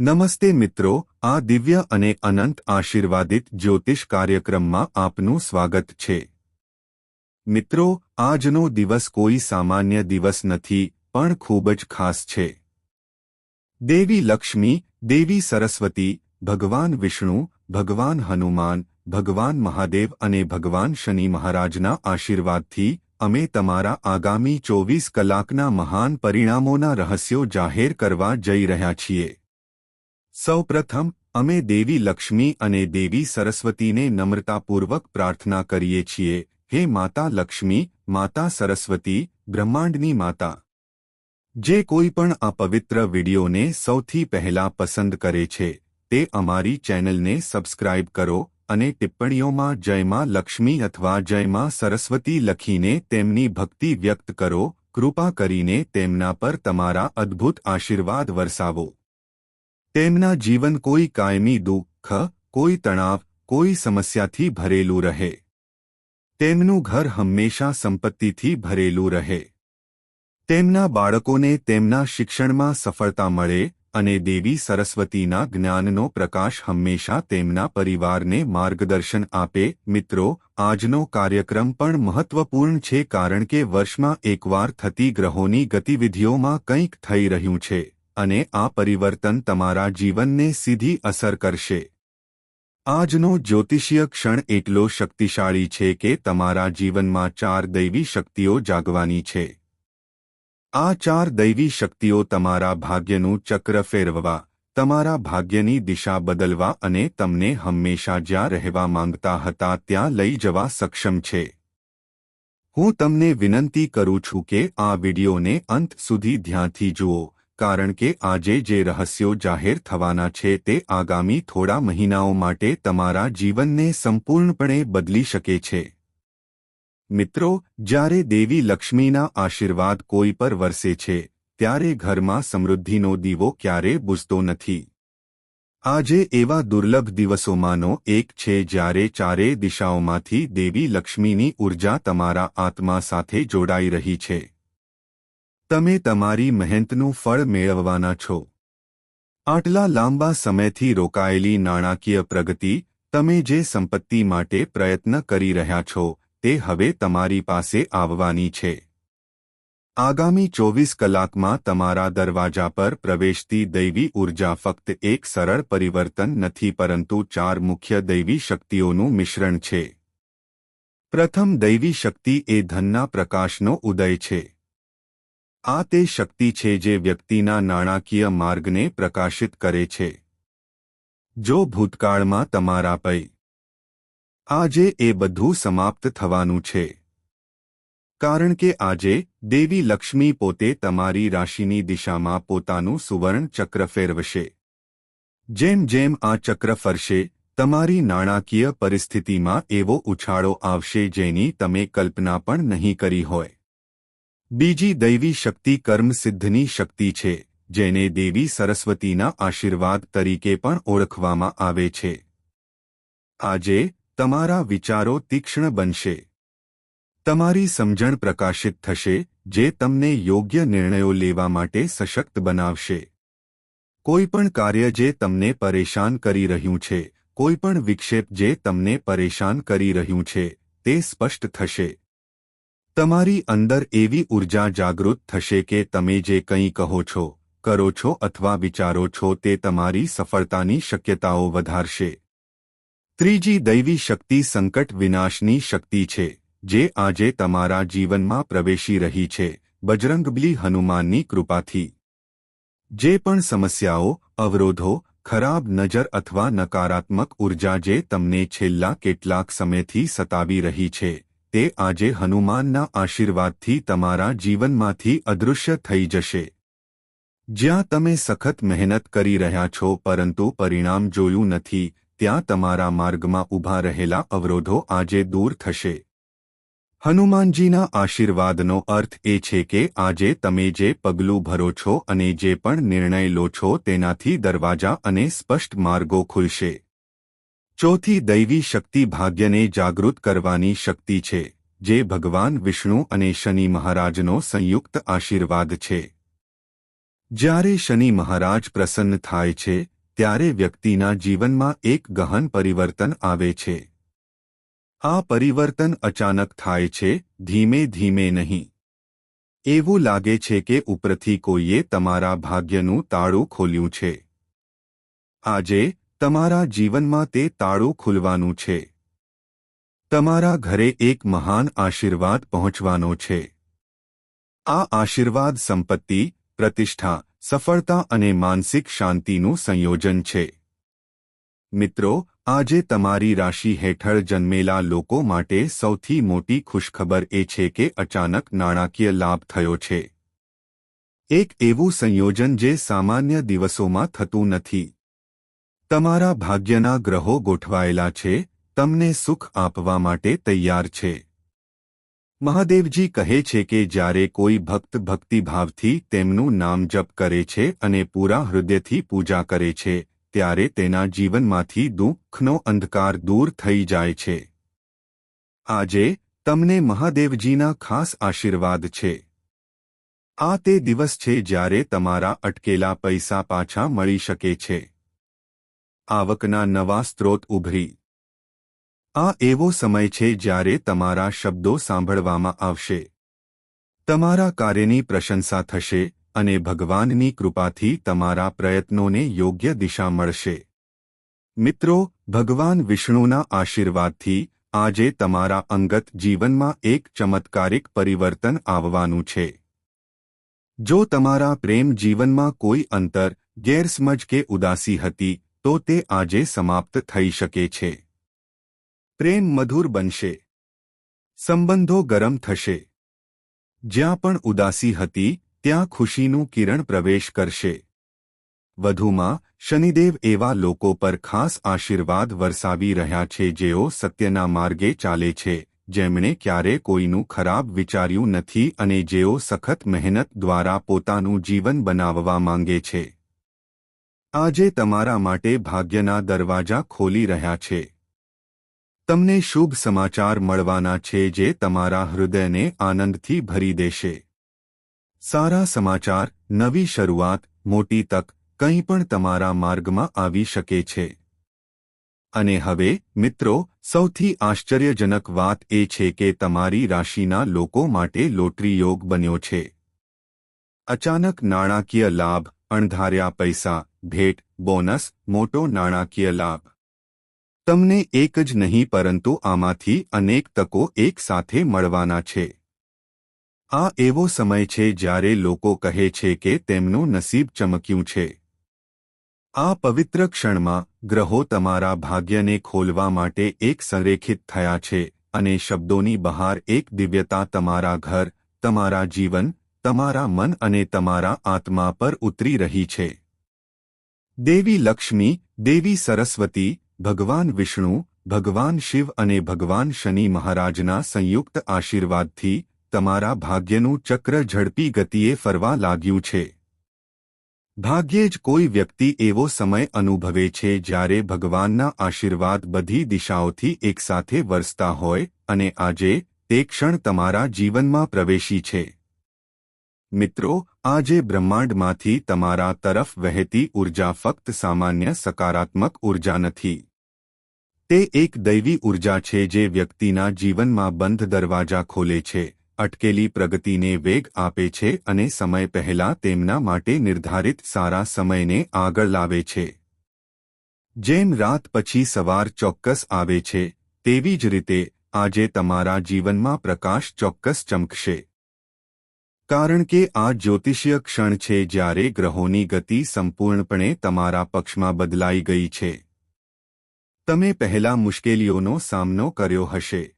નમસ્તે મિત્રો, આ દિવ્ય અને અનંત આશીર્વાદિત જ્યોતિષ કાર્યક્રમમાં આપનું સ્વાગત છે. મિત્રો, આજનો દિવસ કોઈ સામાન્ય દિવસ નથી, પણ ખૂબ જ ખાસ છે. દેવી લક્ષ્મી, દેવી સરસ્વતી, ભગવાન વિષ્ણુ, ભગવાન હનુમાન, ભગવાન મહાદેવ અને ભગવાન શનિ મહારાજના આશીર્વાદથી, અમે તમારા આગામી ચોવીસ કલાકના મહાન પરિણામોના રહસ્યો જાહેર કરવા જઈ રહ્યા છીએ. સૌપ્રથમ, અમે દેવી લક્ષ્મી અને દેવી સરસ્વતીને નમ્રતાપૂર્વક પ્રાર્થના કરીએ છીએ, હે માતા લક્ષ્મી, માતા સરસ્વતી, બ્રહ્માંડની માતા. જે કોઈ પણ આ પવિત્ર વિડીયોને સૌથી પહેલા પસંદ કરે છે, તે અમારી ચેનલને સબસ્ક્રાઇબ કરો અને ટિપ્પણીઓમાં જયમાં લક્ષ્મી અથવા જયમાં સરસ્વતી લખીને તેમની ભક્તિ વ્યક્ત કરો, કૃપા કરીને તેમના પર તમારા અદ્ભુત આશીર્વાદ વરસાવો. તેમના જીવન કોઈ કાયમી દુઃખ, કોઈ તણાવ, કોઈ સમસ્યાથી ભરેલું રહે. તેમનું ઘર હંમેશા સંપત્તિથી ભરેલું રહે. તેમના બાળકોને તેમના શિક્ષણમાં સફળતા મળે અને દેવી સરસ્વતીના જ્ઞાનનો પ્રકાશ હંમેશા તેમના પરિવારને માર્ગદર્શન આપે. મિત્રો, આજનો કાર્યક્રમ પણ મહત્વપૂર્ણ છે કારણ કે વર્ષમાં એકવાર થતી ગ્રહોની ગતિવિધિઓમાં કંઈક થઈ રહ્યું છે. અને આ પરિવર્તન તમારા જીવનને સીધી અસર કરશે. આજનો જ્યોતિષીય ક્ષણ એટલો શક્તિશાળી છે કે તમારા જીવનમાં ચાર દૈવી શક્તિઓ જાગવાની છે. આ ચાર દૈવી શક્તિઓ તમારા ભાગ્યનું ચક્ર ફેરવવા, તમારા ભાગ્યની દિશા બદલવા અને તમને હંમેશા જ્યાં રહેવા માંગતા હતા ત્યાં લઈ જવા સક્ષમ છે. હું તમને વિનંતી કરું છું કે આ વિડિયોને અંત સુધી ધ્યાનથી જુઓ. કારણ કે આજે જે રહસ્યો જાહેર થવાના છે તે આગામી થોડા મહિનાઓ માટે તમારા જીવનને સંપૂર્ણપણે બદલી શકે છે. મિત્રો, જ્યારે દેવી લક્ષ્મીના આશીર્વાદ કોઈ પર વરસે છે, ત્યારે ઘરમાં સમૃદ્ધિનો દીવો ક્યારે બુઝતો નથી. આજે એવા દુર્લભ દિવસોમાંનો એક છે જ્યારે ચારે દિશાઓમાંથી દેવી લક્ષ્મીની ઊર્જા તમારા આત્મા સાથે જોડાઈ રહી છે. તમે તમારી મહેનતનું ફળ મેળવવાના છો. આટલા લાંબા સમયથી રોકાયેલી નાણાકીય પ્રગતિ તમે જે સંપત્તિ માટે પ્રયત્ન કરી રહ્યા છો તે હવે તમારી પાસે આવવાની છે. આગામી ચોવીસ કલાકમાં તમારા દરવાજા પર પ્રવેશતી દૈવી ઊર્જા ફક્ત એક સરળ પરિવર્તન નથી પરંતુ ચાર મુખ્ય દૈવી શક્તિઓનું મિશ્રણ છે. પ્રથમ દૈવી શક્તિ એ ધનના પ્રકાશનો ઉદય છે. આ તે શક્તિ છે જે વ્યક્તિના નાણાકીય માર્ગને પ્રકાશિત કરે છે. જો ભૂતકાળમાં તમારા પૈ, આજે એ બધું સમાપ્ત થવાનું છે. કારણ કે આજે દેવી લક્ષ્મી પોતે તમારી રાશિની દિશામાં પોતાનું સુવર્ણ ચક્ર ફેરવશે. જેમ જેમ આ ચક્ર ફરશે, તમારી નાણાકીય પરિસ્થિતિમાં એવો ઉછાળો આવશે જેની તમે કલ્પના પણ નહીં કરી હોય. બીજી દૈવી શક્તિ કર્મસિદ્ધની શક્તિ છે, જેને દેવી સરસ્વતીના આશીર્વાદ તરીકે પણ ઓળખવામાં આવે છે. આજે, તમારા વિચારો તીક્ષ્ણ બનશે. તમારી સમજણ પ્રકાશિત થશે, જે તમને યોગ્ય નિર્ણયો લેવા માટે સશક્ત બનાવશે. કોઈપણ કાર્ય જે તમને પરેશાન કરી રહ્યું છે કોઈપણ વિક્ષેપ જે તમને પરેશાન કરી રહ્યું છે, તે સ્પષ્ટ થશે. તમારી અંદર એવી ઊર્જા જાગૃત થશે કે તમે જે કંઈ કહો છો, કરો છો અથવા વિચારો છો તે તમારી સફળતાની શક્યતાઓ વધારશે. ત્રીજી દૈવી શક્તિ સંકટ વિનાશની શક્તિ છે, જે આજે તમારા જીવનમાં પ્રવેશી રહી છે, બજરંગબલી હનુમાનની કૃપાથી. જે પણ સમસ્યાઓ, અવરોધો, ખરાબ નજર અથવા નકારાત્મક ઊર્જા જે તમને છેલ્લા કેટલાક સમયથી સતાવી રહી છે તે આજે હનુમાનના આશીર્વાદથી તમારા જીવનમાંથી અદૃશ્ય થઈ જશે. જ્યાં તમે સખત મહેનત કરી રહ્યા છો પરંતુ પરિણામ જોયું નથી, ત્યાં તમારા માર્ગમાં ઊભા રહેલા અવરોધો આજે દૂર થશે. હનુમાનજીના આશીર્વાદનો અર્થ એ છે કે આજે તમે જે પગલું ભરો છો અને જે પણ નિર્ણય લો છો તેનાથી દરવાજા અને સ્પષ્ટ માર્ગો ખુલશે. ચોથી દૈવી શક્તિ ભાગ્યને જાગૃત કરવાની શક્તિ છે, જે ભગવાન વિષ્ણુ અને શનિ મહારાજનો સંયુક્ત આશીર્વાદ છે. જ્યારે શનિ મહારાજ પ્રસન્ન થાય છે, ત્યારે વ્યક્તિના જીવનમાં એક ગહન પરિવર્તન આવે છે. આ પરિવર્તન અચાનક થાય છે, ધીમે ધીમે નહીં. એવું લાગે છે કે ઉપરથી કોઈએ તમારા ભાગ્યનું તાળું ખોલ્યું છે. આજે તમારા જીવનમાં તે તાળું ખુલવાનું છે. તમારા ઘરે એક મહાન આશીર્વાદ પહોંચવાનો છે. આ આશીર્વાદ સંપત્તિ, પ્રતિષ્ઠા, સફળતા અને માનસિક શાંતિનું સંયોજન છે. મિત્રો, આજે તમારી રાશિ હેઠળ જન્મેલા લોકો માટે સૌથી મોટી ખુશખબર એ છે કે અચાનક નાણાકીય લાભ થયો છે. એક એવું સંયોજન જે સામાન્ય દિવસોમાં થતું નથી. તમારા ભાગ્યના ગ્રહો ગોઠવાયેલા છે, તમને સુખ આપવા માટે તૈયાર છે. મહાદેવજી કહે છે કે જ્યારે કોઈ ભક્ત ભક્તિભાવથી તેમનું નામ જપ કરે છે અને પૂરા હૃદયથી પૂજા કરે છે, ત્યારે તેના જીવનમાંથી દુઃખનો અંધકાર દૂર થઈ જાય છે. આજે, તમને મહાદેવજીના ખાસ આશીર્વાદ છે. આ તે દિવસ છે જ્યારે તમારા અટકેલા પૈસા પાછા મળી શકે છે. આવકના નવા સ્ત્રોત ઉભરી. આ એવો સમય છે જ્યારે તમારા શબ્દો સાંભળવામાં આવશે. તમારા કાર્યની પ્રશંસા થશે અને ભગવાનની કૃપાથી તમારા પ્રયત્નોને યોગ્ય દિશા મળશે. મિત્રો, ભગવાન વિષ્ણુના આશીર્વાદથી આજે તમારા અંગત જીવનમાં એક ચમત્કારિક પરિવર્તન આવવાનું છે. જો તમારા પ્રેમ જીવનમાં કોઈ અંતર, ગેરસમજ કે ઉદાસી હતી તો તે આજે સમાપ્ત થઈ શકે છે. પ્રેમ મધુર બનશે. સંબંધો ગરમ થશે. જ્યાં પણ ઉદાસી હતી, ત્યાં ખુશીનું કિરણ પ્રવેશ કરશે. વધુમાં, શનિદેવ એવા લોકો પર ખાસ આશીર્વાદ વરસાવી રહ્યા છે જેઓ સત્યના માર્ગે ચાલે છે, જેમણે ક્યારે કોઈનું ખરાબ વિચાર્યું નથી અને જેઓ સખત મહેનત દ્વારા પોતાનું જીવન બનાવવા માંગે છે. આજે તમારા માટે ભાગ્યના દરવાજા ખોલી રહ્યા છે. તમને શુભ સમાચાર મળવાના છે જે તમારા હૃદયને આનંદથી ભરી દેશે. સારા સમાચાર, નવી શરૂઆત, મોટી તક, કંઈ પણ તમારા માર્ગમાં આવી શકે છે. અને હવે, મિત્રો, સૌથી આશ્ચર્યજનક વાત એ છે કે તમારી રાશિના લોકો માટે લોટરી યોગ બન્યો છે. અચાનક નાણાકીય લાભ, અણધાર્યા પૈસા ભેટ, બોનસ, મોટો નાણાકીય લાભ. તમને એક જ નહીં, પરંતુ આમાંથી અનેક તકો એકસાથે મળવાના છે. આ એવો સમય છે જ્યારે લોકો કહે છે કે તેમનું નસીબ ચમક્યું છે. આ પવિત્ર ક્ષણમાં ગ્રહો તમારા ભાગ્યને ખોલવા માટે એક સંરેખિત થયા છે અને શબ્દોની બહાર એક દિવ્યતા તમારા ઘર, તમારા જીવન, તમારા મન અને તમારા આત્મા પર ઉતરી રહી છે. દેવી લક્ષ્મી, દેવી સરસ્વતી, ભગવાન વિષ્ણુ, ભગવાન શિવ અને ભગવાન શનિ મહારાજના સંયુક્ત આશીર્વાદથી તમારા ભાગ્યનું ચક્ર ઝડપી ગતિએ ફરવા લાગ્યું છે. ભાગ્યે જ કોઈ વ્યક્તિ એવો સમય અનુભવે છે જ્યારે ભગવાનના આશીર્વાદ બધી દિશાઓથી એકસાથે વરસતા હોય અને આજે તે ક્ષણ તમારા જીવનમાં પ્રવેશી છે. મિત્રો, આજે બ્રહ્માંડમાંથી તમારા તરફ વહેતી ઊર્જા ફક્ત સામાન્ય સકારાત્મક ઊર્જા નથી. તે એક દૈવી ઊર્જા છે જે વ્યક્તિના જીવનમાં બંધ દરવાજા ખોલે છે, અટકેલી પ્રગતિને વેગ આપે છે અને સમય પહેલા તેમના માટે નિર્ધારિત સારા સમયને આગળ લાવે છે. જેમ રાત પછી સવાર ચોક્કસ આવે છે, તેવી જ રીતે આજે તમારા જીવનમાં પ્રકાશ ચોક્કસ ચમકશે. કારણ કે આ જ્યોતિષીય ક્ષણ છે જ્યારે ગ્રહોની ગતિ સંપૂર્ણપણે તમારા પક્ષમાં બદલાઈ ગઈ છે. તમે પહેલા મુશ્કેલીઓનો સામનો કર્યો હશે.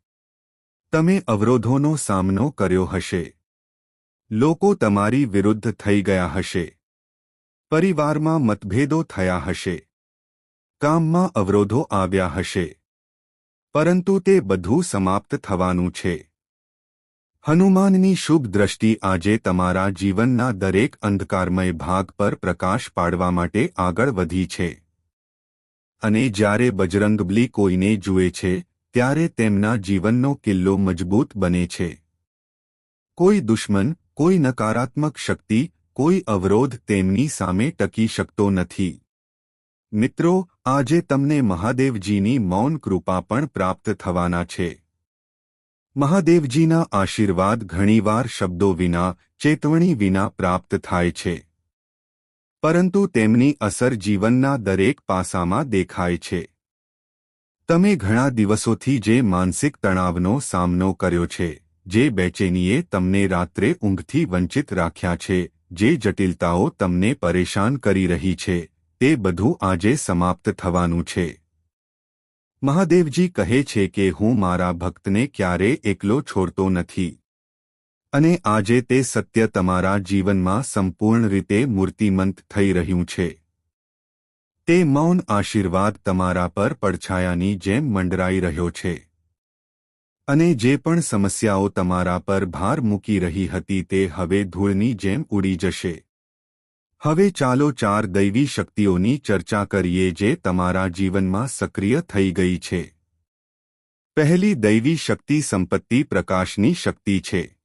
તમે અવરોધોનો સામનો કર્યો હશે. લોકો તમારી વિરુદ્ધ થઈ ગયા હશે. પરિવારમાં મતભેદો થયા હશે. કામમાં અવરોધો આવ્યા હશે. પરંતુ તે બધું સમાપ્ત થવાનું છે. હનુમાનની શુભ દ્રષ્ટિ આજે તમારા જીવનના દરેક અંધકારમય ભાગ પર પ્રકાશ પાડવા માટે આગળ વધી છે. અને જ્યારે બજરંગબલી કોઈને જુએ છે, ત્યારે તેમના જીવનનો કિલ્લો મજબૂત બને છે. કોઈ દુશ્મન, કોઈ નકારાત્મક શક્તિ, કોઈ અવરોધ તેમની સામે ટકી શકતો નથી. મિત્રો, આજે તમને મહાદેવજીની મૌન કૃપા પણ પ્રાપ્ત થવાના છે. મહાદેવજીના આશીર્વાદ ઘણીવાર શબ્દો વિના, ચેતવણી વિના પ્રાપ્ત થાય છે. પરંતુ તેમની અસર જીવનના દરેક પાસામાં દેખાય છે. તમે ઘણા દિવસોથી જે માનસિક તણાવનો સામનો કર્યો છે, જે બેચેનીએ તમને રાત્રે ઊંઘથી વંચિત રાખ્યા છે, જે જટિલતાઓ તમને પરેશાન કરી રહી છે, તે બધું આજે સમાપ્ત થવાનું છે. મહાદેવજી કહે છે કે હું મારા ભક્તને ક્યારે એકલો છોડતો નથી. અને આજે તે સત્ય તમારા જીવનમાં સંપૂર્ણ રીતે મૂર્તિમંત થઈ રહ્યું છે. તે મૌન આશીર્વાદ તમારા પર પડછાયાની જેમ મંડરાઈ રહ્યો છે. અને જે પણ સમસ્યાઓ તમારા પર ભાર મૂકી રહી હતી તે હવે ધૂળની જેમ ઉડી જશે. હવે ચાલો ચાર દૈવી શક્તિઓની ચર્ચા કરીએ જે તમારા જીવનમાં સક્રિય થઈ ગઈ છે. પહેલી દૈવી શક્તિ સંપત્તિ પ્રકાશની શક્તિ છે.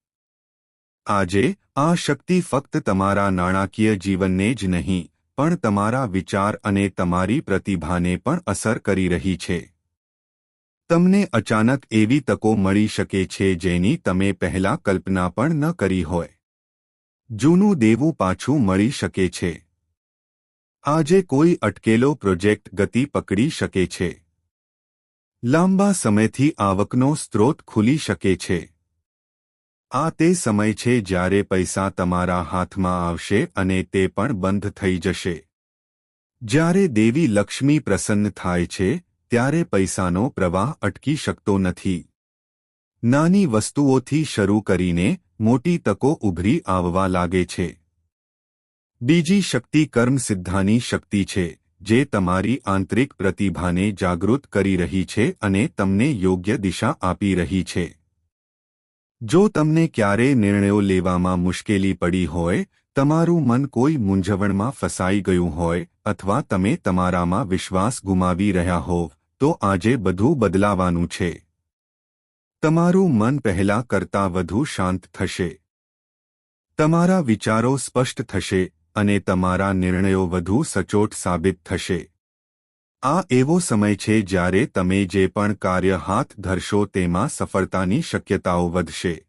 આજે, આ શક્તિ ફક્ત તમારા નાણાકીય જીવનને જ નહીં, પણ તમારા વિચાર અને તમારી પ્રતિભાને પણ અસર કરી રહી છે. તમને અચાનક એવી તકો મળી શકે છે જેની તમે પહેલા કલ્પના પણ ન કરી હોય. જૂનું દેવું પાછું મળી શકે છે. આજે કોઈ અટકેલો પ્રોજેક્ટ ગતિ પકડી શકે છે. લાંબા સમયથી આવકનો સ્ત્રોત ખુલી શકે છે. આ તે સમય છે જ્યારે પૈસા તમારા હાથમાં આવશે અને તે પણ બંધ થઈ જશે. જ્યારે દેવી લક્ષ્મી પ્રસન્ન થાય છે, ત્યારે પૈસાનો પ્રવાહ અટકી શકતો નથી. નાની વસ્તુઓથી શરૂ કરીને મોટી તકો ઉભરી આવવા લાગે છે. બીજી શક્તિ કર્મ સિદ્ધાની શક્તિ છે, જે તમારી આંતરિક પ્રતિભાને જાગૃત કરી રહી છે અને તમને યોગ્ય દિશા આપી રહી છે. જો તમને ક્યારે નિર્ણયો લેવામાં મુશ્કેલી પડી હોય, તમારું મન કોઈ મૂંઝવણમાં ફસાઈ ગયું હોય અથવા તમે તમારામાં વિશ્વાસ ગુમાવી રહ્યા હોવ, તો આજે બધું બદલાવાનું છે. તમારું મન પહેલા કરતાં વધુ શાંત થશે. તમારા વિચારો સ્પષ્ટ થશે અને તમારા નિર્ણયો વધુ સચોટ સાબિત થશે. આ એવો સમય છે જ્યારે તમે જે પણ કાર્ય હાથ ધરશો તેમાં સફળતાની શક્યતાઓ વધશે.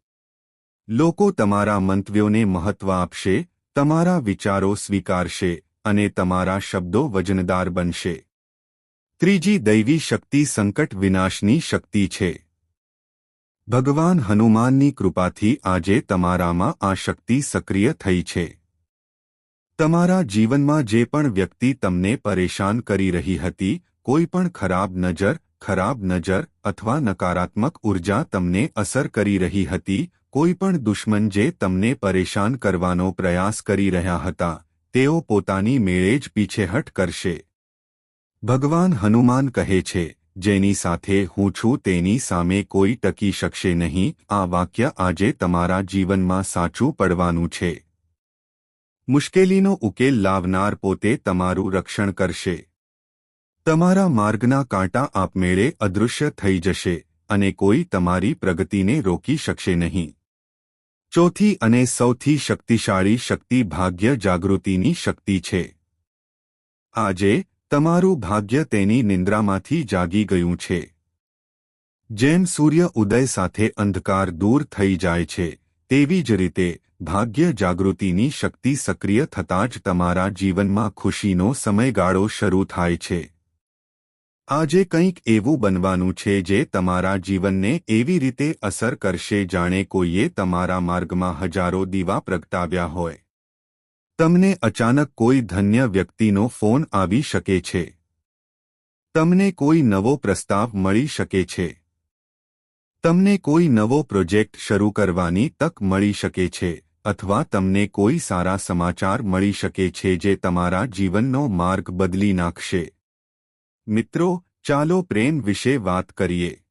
લોકો તમારા મંતવ્યોને મહત્વ આપશે, તમારા વિચારો સ્વીકારશે અને તમારા શબ્દો વજનદાર બનશે. ત્રીજી દૈવી શક્તિ સંકટ વિનાશની શક્તિ છે. ભગવાન હનુમાનની કૃપાથી આજે તમારામાં આ શક્તિ સક્રિય થઈ છે. તમારા જીવનમાં જે પણ વ્યક્તિ તમને પરેશાન કરી રહી હતી, કોઈ પણ ખરાબ નજર ખરાબ નજર અથવા નકારાત્મક ઊર્જા તમને અસર કરી રહી હતી, કોઈ પણ દુશ્મન જે તમને પરેશાન કરવાનો પ્રયાસ કરી રહ્યા હતા, તેઓ પોતાની મેળે જ પીછેહટ કરશે. ભગવાન હનુમાન કહે છે જેની સાથે હું છું તેની સામે કોઈ ટકી શકશે નહીં. આ વાક્ય આજે તમારા જીવનમાં સાચું પડવાનું છે. મુશ્કેલીનો ઉકેલ લાવનાર પોતે તમારું રક્ષણ કરશે. તમારા માર્ગના કાંટા આપમેળે અદૃશ્ય થઈ જશે અને કોઈ તમારી પ્રગતિને રોકી શકશે નહીં. ચોથી અને સૌથી શક્તિશાળી શક્તિ ભાગ્ય જાગૃતિની શક્તિ છે. આજે તમારું ભાગ્ય તેની નિંદ્રામાંથી જાગી ગયું છે. જેમ સૂર્ય ઉદય સાથે અંધકાર દૂર થઈ જાય છે, તેવી જ રીતે ભાગ્ય જાગૃતિની શક્તિ સક્રિય થતાં જ તમારા જીવનમાં ખુશીનો સમયગાળો શરૂ થાય છે. આજે કંઈક એવું બનવાનું છે જે તમારા જીવનને એવી રીતે અસર કરશે, જાણે કોઈએ તમારા માર્ગમાં હજારો દીવા પ્રગટાવ્યા હોય. તમને અચાનક કોઈ ધન્ય વ્યક્તિનો ફોન આવી શકે છે. તમને કોઈ નવો પ્રસ્તાવ મળી શકે છે. તમને કોઈ નવો પ્રોજેક્ટ શરૂ કરવાની તક મળી શકે છે, અથવા તમને કોઈ સારા સમાચાર મળી શકે છે જે તમારા જીવનનો માર્ગ બદલી નાખશે. મિત્રો, ચાલો પ્રેમ વિશે વાત કરીએ.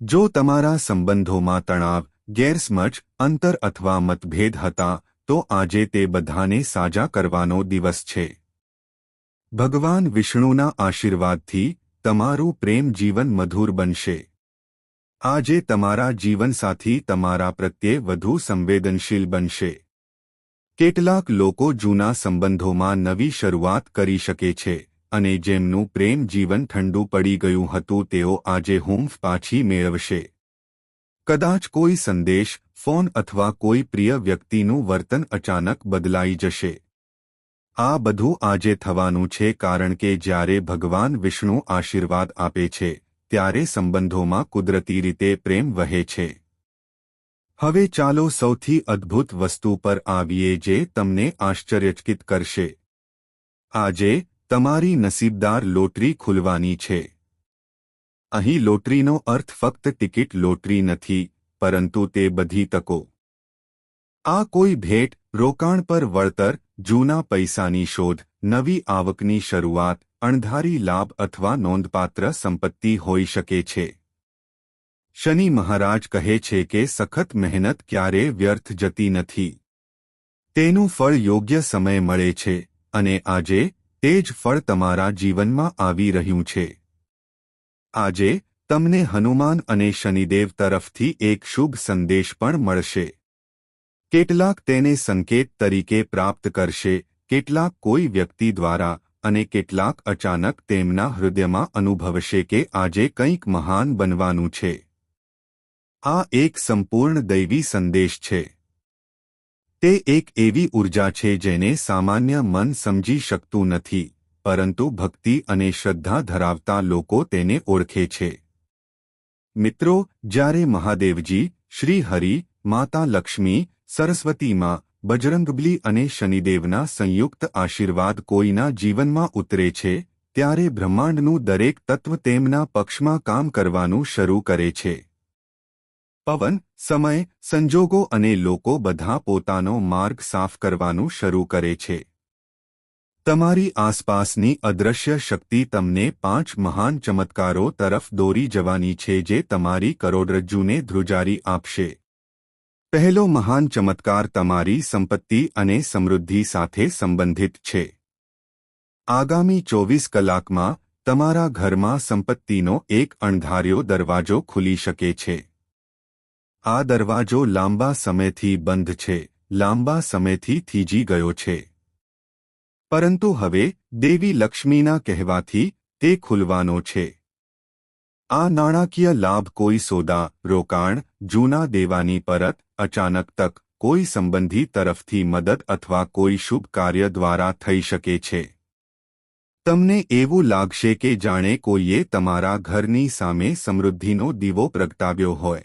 જો તમારા સંબંધોમાં તણાવ, ગેરસમજ, અંતર અથવા મતભેદ હતા તો આજે તે બધાને સાજા કરવાનો દિવસ છે. ભગવાન વિષ્ણુના આશીર્વાદથી તમારું પ્રેમ જીવન મધુર બનશે. આજે તમારા જીવનસાથી તમારા પ્રત્યે વધુ સંવેદનશીલ બનશે. કેટલાક લોકો જૂના સંબંધોમાં નવી શરૂઆત કરી શકે છે અને જેમનું પ્રેમ જીવન ઠંડુ પડી ગયું હતું તેઓ આજે હુંફ પાછી મેળવશે. કદાચ કોઈ સંદેશ ફોન અથવા કોઈ પ્રિય વ્યક્તિનું વર્તન અચાનક બદલાઈ જશે. આ બધું આજે થવાનું છે કારણ કે જ્યારે ભગવાન વિષ્ણુ આશીર્વાદ આપે છે, ત્યારે સંબંધોમાં કુદરતી રીતે પ્રેમ વહે છે. હવે ચાલો સૌથી અદ્ભુત વસ્તુ પર આવીએ જે તમને આશ્ચર્યચકિત કરશે. આજે તમારી નસીબદાર લોટરી ખુલવાની છે. અહીં લોટરીનો અર્થ ફક્ત ટિકિટ લોટરી નથી પરંતુ તે બધી તકો. આ કોઈ ભેટ, રોકાણ પર વળતર, જૂના પૈસાની શોધ, નવી આવકની શરૂઆત, અણધારી લાભ અથવા નોંધપાત્ર સંપત્તિ હોઈ શકે છે. શનિ મહારાજ કહે છે કે સખત મહેનત ક્યારે વ્યર્થ જતી નથી. તેનું ફળ યોગ્ય સમય મળે છે અને આજે તે જ ફળ તમારા જીવનમાં આવી રહ્યું છે. આજે તમને હનુમાન અને શનિદેવ તરફથી એક શુભ સંદેશ પણ મળશે. કેટલાક તેને સંકેત તરીકે પ્રાપ્ત કરશે, કેટલાક કોઈ વ્યક્તિ દ્વારા, અને કેટલાક અચાનક તેમના હૃદયમાં અનુભવશે કે આજે કંઈક મહાન બનવાનું છે. આ એક સંપૂર્ણ દૈવી સંદેશ છે. તે એક એવી ઊર્જા છે જેને સામાન્ય મન સમજી શકતું નથી, પરંતુ ભક્તિ અને શ્રદ્ધા ધરાવતા લોકો તેને ઓળખે છે. મિત્રો, જ્યારે મહાદેવજી શ્રી હરિ, માતા લક્ષ્મી સરસ્વતીમાં બજરંગબલી અને શનિદેવના સંયુક્ત આશીર્વાદ કોઈના જીવનમાં ઉતરે છે, ત્યારે બ્રહ્માંડનું દરેક તત્વ તેમના પક્ષમાં કામ કરવાનું શરૂ કરે છે. પવન, સમય, સંજોગો અને લોકો બધા પોતાનો માર્ગ સાફ કરવાનું શરૂ કરે છે. તમારી આસપાસની અદૃશ્ય શક્તિ તમને પાંચ મહાન ચમત્કારો તરફ દોરી જવાની છે જે તમારી કરોડરજ્જુને ધ્રુજારી આપશે. પહેલો મહાન ચમત્કાર તમારી સંપત્તિ અને સમૃદ્ધિ સાથે સંબંધિત છે. આગામી ચોવીસ કલાકમાં તમારા ઘરમાં સંપત્તિનો એક અણધાર્યો દરવાજો ખુલી શકે છે. આ દરવાજો લાંબા સમયથી બંધ છે, લાંબા સમયથી થીજી ગયો છે. પરંતુ હવે દેવી લક્ષ્મીના કહેવાથી તે ખુલવાનો છે. આ નાણાકીય લાભ કોઈ સોદા, રોકાણ, જૂના દેવાની પરત, અચાનક તક, કોઈ સંબંધી તરફથી મદદ અથવા કોઈ શુભ કાર્ય દ્વારા થઈ શકે છે. તમને એવું લાગશે કે જાણે કોઈએ તમારા ઘરની સામે સમૃદ્ધિનો દીવો પ્રગટાવ્યો હોય.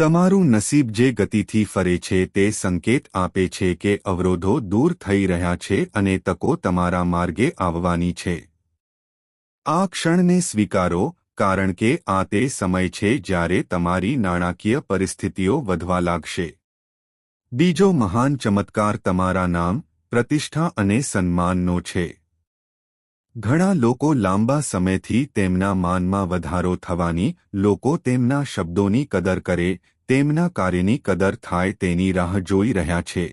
તમારું નસીબ જે ગતિથી ફરે છે તે સંકેત આપે છે કે અવરોધો દૂર થઈ રહ્યા છે અને તકો તમારા માર્ગે આવવાની છે. આ ક્ષણને સ્વીકારો, કારણ કે આ તે સમય છે જ્યારે તમારી નાણાકીય પરિસ્થિતિઓ વધવા લાગશે. બીજો મહાન ચમત્કાર તમારા નામ, પ્રતિષ્ઠા અને સન્માનનો છે. ઘણા લોકો લાંબા સમયથી તેમના માનમાં વધારો થવાની, લોકો તેમના શબ્દોની કદર કરે, તેમના કાર્યની કદર થાય તેની રાહ જોઈ રહ્યા છે.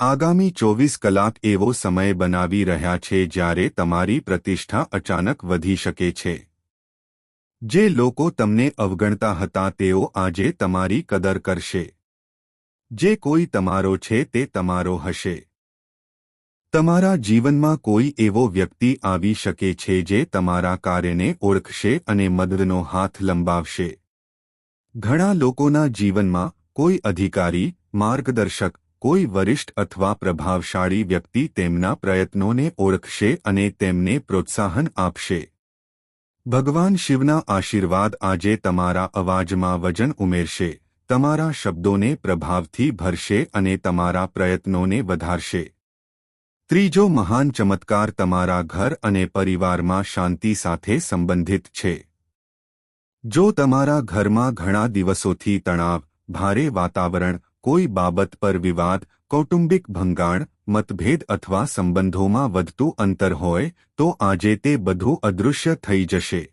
આગામી ચોવીસ કલાક એવો સમય બનાવી રહ્યા છે જ્યારે તમારી પ્રતિષ્ઠા અચાનક વધી શકે છે. જે લોકો તમને અવગણતા હતા તેઓ આજે તમારી કદર કરશે. જે કોઈ તમારો છે તે તમારો હશે. તમારા જીવનમાં કોઈ એવો વ્યક્તિ આવી શકે છે જે તમારા કાર્યને ઓળખશે અને મદદનો હાથ લંબાવશે? ઘણા લોકોના જીવનમાં કોઈ અધિકારી, માર્ગદર્શક, કોઈ વરિષ્ઠ અથવા પ્રભાવશાળી વ્યક્તિ તેમના પ્રયત્નોને ઓળખશે અને તેમને પ્રોત્સાહન આપશે. ભગવાન શિવના આશીર્વાદ આજે તમારા અવાજમાં વજન ઉમેરશે, તમારા શબ્દોને પ્રભાવથી ભરશે અને તમારા પ્રયત્નોને વધારશે. ત્રીજો મહાન ચમત્કાર તમારા ઘર અને પરિવારમાં શાંતિ સાથે સંબંધિત છે. જો તમારા ઘરમાં ઘણા દિવસોથી તણાવ, ભારે વાતાવરણ, કોઈ બાબત પર વિવાદ, કૌટુંબિક ભંગાણ, મતભેદ અથવા સંબંધોમાં વધતું અંતર હોય, તો આજે તે બધું અદૃશ્ય થઈ જશે.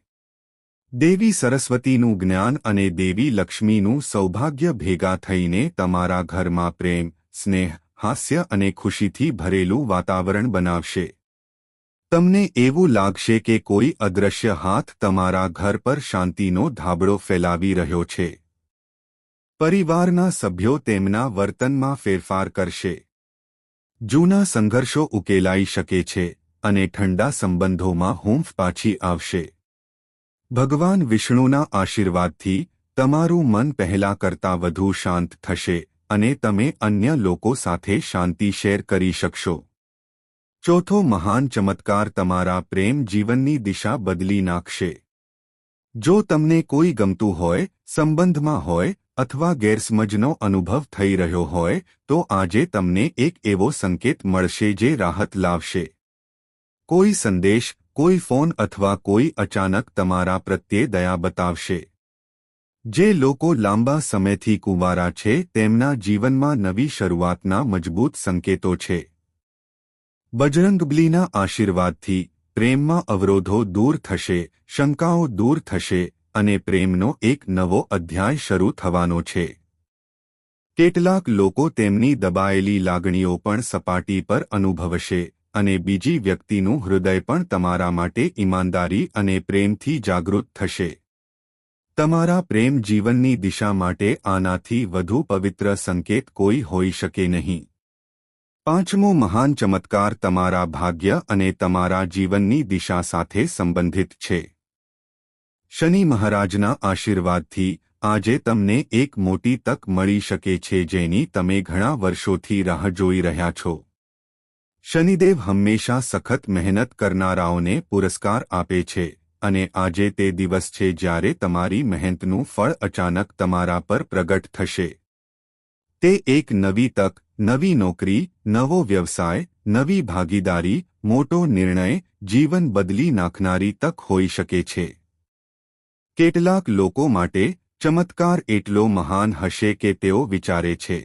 દેવી સરસ્વતીનું જ્ઞાન અને દેવી લક્ષ્મીનું સૌભાગ્ય ભેગા થઈને તમારા ઘરમાં પ્રેમ, સ્નેહ હાસ્ય અને ખુશીથી ભરેલું વાતાવરણ બનાવશે. તમને એવું લાગશે કે કોઈ અદ્રશ્ય હાથ તમારા ઘર પર શાંતિનો ધાબળો ફેલાવી રહ્યો છે. પરિવારના સભ્યો તેમના વર્તનમાં ફેરફાર કરશે. જૂના સંઘર્ષો ઉકેલાઈ શકે છે અને ઠંડા સંબંધોમાં હૂંફ પાછી આવશે. ભગવાન વિષ્ણુના આશીર્વાદથી તમારું મન પહેલા કરતાં વધુ શાંત થશે. અને તમે અન્ય લોકો સાથે શાંતિ શેર કરી શકશો. ચોથો મહાન ચમત્કાર તમારા પ્રેમ જીવનની દિશા બદલી નાખશે. જો તમને કોઈ ગમતું હોય, સંબંધમાં હોય અથવા ગેરસમજનો અનુભવ થઈ રહ્યો હોય, તો આજે તમને એક એવો સંકેત મળશે જે રાહત લાવશે. કોઈ સંદેશ, કોઈ ફોન અથવા કોઈ અચાનક તમારા પ્રત્યે દયા બતાવશે. જે લોકો લાંબા સમયથી કુંવારા છે, તેમના જીવનમાં નવી શરૂઆતના મજબૂત સંકેતો છે. બજરંગબલીના આશીર્વાદથી પ્રેમમાં અવરોધો દૂર થશે, શંકાઓ દૂર થશે અને પ્રેમનો એક નવો અધ્યાય શરૂ થવાનો છે. કેટલાક લોકો તેમની દબાયેલી લાગણીઓ પણ સપાટી પર અનુભવશે અને બીજી વ્યક્તિનું હૃદય પણ તમારા માટે ઈમાનદારી અને પ્રેમથી જાગૃત થશે. તમારા પ્રેમ જીવનની દિશા માટે આનાથી વધુ પવિત્ર સંકેત કોઈ હોઈ શકે નહીં. પાંચમો મહાન ચમત્કાર તમારા ભાગ્ય અને તમારા જીવનની દિશા સાથે સંબંધિત છે. શનિ મહારાજના આશીર્વાદથી આજે તમને એક મોટી તક મળી શકે છે જેની તમે ઘણા વર્ષોથી રાહ જોઈ રહ્યા છો. શનિદેવ હંમેશા સખત મહેનત કરનારાઓને પુરસ્કાર આપે છે. અને આજે તે દિવસ છે જ્યારે તમારી મહેનતનું ફળ અચાનક તમારા પર પ્રગટ થશે. તે એક નવી તક, નવી નોકરી, નવો વ્યવસાય, નવી ભાગીદારી, મોટો નિર્ણય, જીવન બદલી નાખનારી તક હોઈ શકે છે. કેટલાક લોકો માટે ચમત્કાર એટલો મહાન હશે કે તેઓ વિચારે છે.